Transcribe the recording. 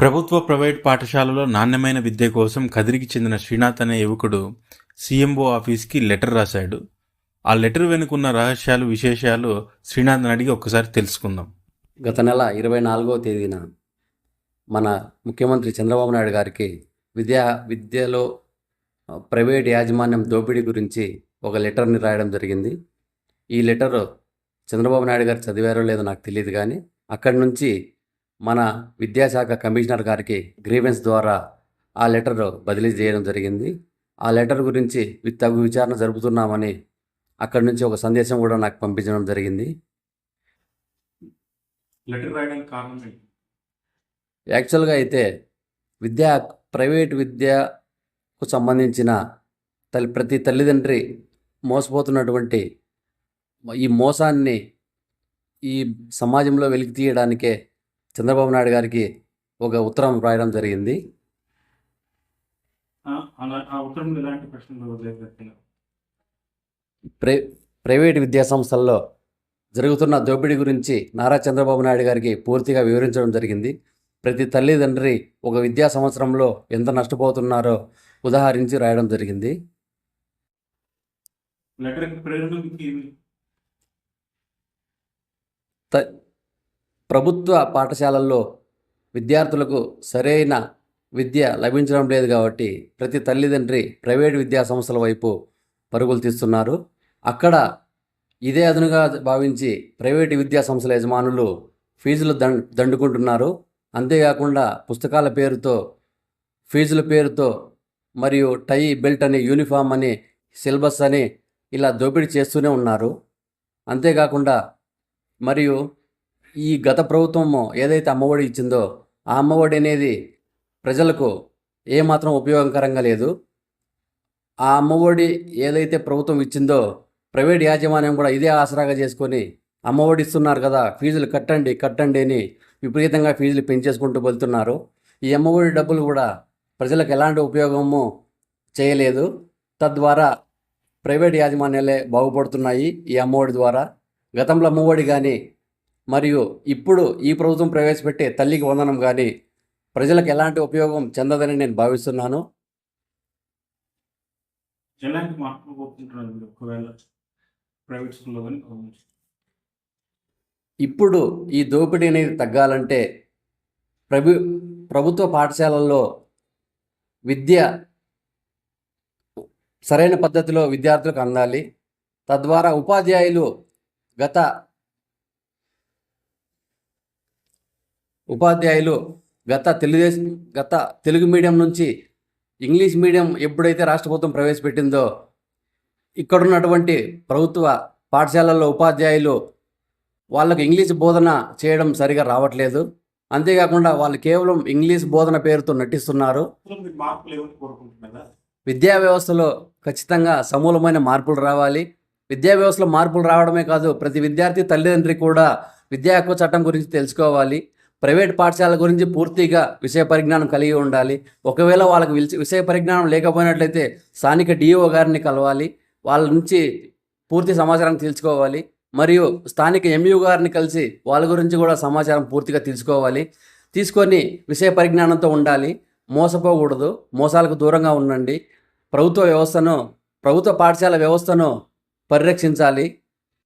ప్రభుత్వ ప్రైవేట్ పాఠశాలలో నాణ్యమైన విద్య కోసం కదిరికి చెందిన శ్రీనాథ్ అనే యువకుడు సీఎంఓ ఆఫీస్కి లెటర్ రాశాడు. ఆ లెటర్ వెనుకున్న రహస్యాలు విశేషాలు శ్రీనాథ్ని అడిగి ఒక్కసారి తెలుసుకుందాం. గత నెల ఇరవై నాలుగవ తేదీన మన ముఖ్యమంత్రి చంద్రబాబు నాయుడు గారికి విద్యా విద్యలో ప్రైవేట్ యాజమాన్యం దోపిడీ గురించి ఒక లెటర్ని రాయడం జరిగింది. ఈ లెటర్ చంద్రబాబు నాయుడు గారు చదివారో లేదో నాకు తెలియదు కానీ అక్కడి నుంచి మన విద్యాశాఖ కమిషనర్ గారికి గ్రీవెన్స్ ద్వారా ఆ లెటర్ బదిలీ చేయడం జరిగింది. ఆ లెటర్ గురించి తగు విచారణ జరుపుతున్నామని అక్కడి నుంచి ఒక సందేశం కూడా నాకు పంపించడం జరిగింది. లెటర్ రాయడానికి కారణం యాక్చువల్గా అయితే విద్యా ప్రైవేట్ విద్యకు సంబంధించిన తల్లి ప్రతి తల్లిదండ్రి మోసపోతున్నటువంటి ఈ మోసాన్ని ఈ సమాజంలో వెలికి తీయడానికే చంద్రబాబు నాయుడు గారికి ఒక ఉత్తరం రాయడం జరిగింది. ప్రై ప్రైవేట్ విద్యా సంస్థల్లో జరుగుతున్న దోపిడీ గురించి నారా చంద్రబాబు నాయుడు గారికి పూర్తిగా వివరించడం జరిగింది. ప్రతి తల్లిదండ్రి ఒక విద్యా సంవత్సరంలో ఎంత నష్టపోతున్నారో ఉదాహరించి రాయడం జరిగింది. ప్రేరణ త ప్రభుత్వ పాఠశాలల్లో విద్యార్థులకు సరైన విద్య లభించడం లేదు కాబట్టి ప్రతి తల్లిదండ్రి ప్రైవేట్ విద్యా సంస్థల వైపు పరుగులు తీస్తున్నారు. అక్కడ ఇదే అదునుగా భావించి ప్రైవేటు విద్యా సంస్థల యజమానులు ఫీజులు దండ్ దండుకుంటున్నారు. అంతేకాకుండా పుస్తకాల పేరుతో ఫీజుల పేరుతో మరియు టై బెల్ట్ అని యూనిఫామ్ అని సిలబస్ అని ఇలా దోపిడీ చేస్తూనే ఉన్నారు. అంతేకాకుండా మరియు ఈ గత ప్రభుత్వం ఏదైతే అమ్మఒడి ఇచ్చిందో ఆ అమ్మఒడి అనేది ప్రజలకు ఏమాత్రం ఉపయోగకరంగా లేదు. ఆ అమ్మఒడి ఏదైతే ప్రభుత్వం ఇచ్చిందో ప్రైవేట్ యాజమాన్యం కూడా ఇదే ఆసరాగా చేసుకొని అమ్మఒడి ఇస్తున్నారు కదా ఫీజులు కట్టండి కట్టండి అని విపరీతంగా ఫీజులు పెంచేసుకుంటూ వెళ్తున్నారు. ఈ అమ్మఒడి డబ్బులు కూడా ప్రజలకు ఎలాంటి ఉపయోగము చేయలేదు. తద్వారా ప్రైవేట్ యాజమాన్యాలే బాగుపడుతున్నాయి ఈ అమ్మఒడి ద్వారా. గతంలో అమ్మఒడి కానీ మరియు ఇప్పుడు ఈ ప్రభుత్వం ప్రవేశపెట్టే తల్లికి వందనం కానీ ప్రజలకు ఎలాంటి ఉపయోగం చెందదని నేను భావిస్తున్నాను. ఎలాంటి మార్పులు కోరుకుంటున్నారు మీరు ఒకవేళ ప్రైవేట్ స్కూల్లో కానీ గవర్నమెంట్ ఇప్పుడు ఈ దోపిడీ అనేది తగ్గాలంటే ప్రభు ప్రభుత్వ పాఠశాలల్లో విద్య సరైన పద్ధతిలో విద్యార్థులకు అందాలి. తద్వారా ఉపాధ్యాయులు గత ఉపాధ్యాయులు గత తెలుగుదేశం గత తెలుగు మీడియం నుంచి ఇంగ్లీష్ మీడియం ఎప్పుడైతే రాష్ట్ర ప్రభుత్వం ప్రవేశపెట్టిందో ఇక్కడున్నటువంటి ప్రభుత్వ పాఠశాలల్లో ఉపాధ్యాయులు వాళ్ళకు ఇంగ్లీష్ బోధన చేయడం సరిగా రావట్లేదు. అంతేకాకుండా వాళ్ళు కేవలం ఇంగ్లీష్ బోధన పేరుతో నటిస్తున్నారు. విద్యా వ్యవస్థలో ఖచ్చితంగా సమూలమైన మార్పులు రావాలి. విద్యా వ్యవస్థలో మార్పులు రావడమే కాదు ప్రతి విద్యార్థి తల్లిదండ్రి కూడా విద్యా హక్కు చట్టం గురించి తెలుసుకోవాలి. ప్రైవేట్ పాఠశాల గురించి పూర్తిగా విషయ పరిజ్ఞానం కలిగి ఉండాలి. ఒకవేళ వాళ్ళకి విషయ పరిజ్ఞానం లేకపోయినట్లయితే స్థానిక డిఓ గారిని కలవాలి. వాళ్ళ నుంచి పూర్తి సమాచారం తెలుసుకోవాలి మరియు స్థానిక ఎంయూ గారిని కలిసి వాళ్ళ గురించి కూడా సమాచారం పూర్తిగా తెలుసుకోవాలి తీసుకొని విషయ పరిజ్ఞానంతో ఉండాలి. మోసపోకూడదు. మోసాలకు దూరంగా ఉండండి. ప్రభుత్వ వ్యవస్థను ప్రభుత్వ పాఠశాల వ్యవస్థను పరిరక్షించాలి.